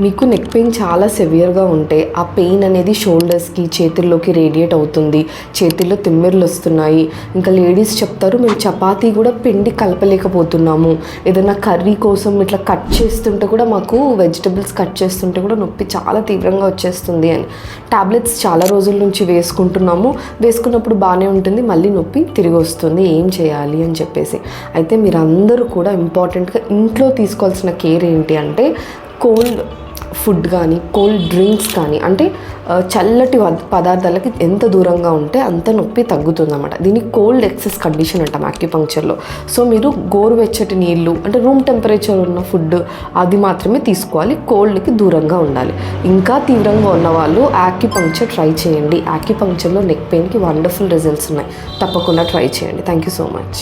మీకు neck pain చాలా సెవియర్గా ఉంటే ఆ పెయిన్ అనేది షోల్డర్స్కి చేతుల్లోకి రేడియేట్ అవుతుంది. చేతుల్లో తిమ్మిర్లు వస్తున్నాయి. ఇంకా లేడీస్ చెప్తారు మేము చపాతీ కూడా పిండి కలపలేకపోతున్నాము. ఏదైనా కర్రీ కోసం ఇట్లా కట్ చేస్తుంటే కూడా మాకు వెజిటబుల్స్ కట్ చేస్తుంటే కూడా నొప్పి చాలా తీవ్రంగా వచ్చేస్తుంది అని. టాబ్లెట్స్ చాలా రోజుల నుంచి వేసుకుంటున్నాము. వేసుకున్నప్పుడు బాగానే ఉంటుంది మళ్ళీ నొప్పి తిరిగి వస్తుంది. ఏం చేయాలి అని చెప్పేసి. అయితే మీరు అందరూ కూడా ఇంపార్టెంట్గా ఇంట్లో తీసుకోవాల్సిన కేర్ ఏంటి అంటే కోల్డ్ ఫుడ్ కానీ కోల్డ్ డ్రింక్స్ కానీ అంటే చల్లటి పదార్థాలకి ఎంత దూరంగా ఉంటే అంత నొప్పి తగ్గుతుందన్నమాట. దీన్ని కోల్డ్ ఎక్సెస్ కండిషన్ అంటాం యాక్యుపంక్చర్లో సో మీరు గోరువెచ్చటి నీళ్ళు అంటే రూమ్ టెంపరేచర్ ఉన్న ఫుడ్ అది మాత్రమే తీసుకోవాలి. కోల్డ్కి దూరంగా ఉండాలి. ఇంకా తీవ్రంగా ఉన్న వాళ్ళు యాక్యుపంక్చర్ ట్రై చేయండి. యాక్యుపంక్చర్లో నెక్ పెయిన్కి వండర్ఫుల్ రిజల్ట్స్ ఉన్నాయి. తప్పకుండా ట్రై చేయండి. Thank you so much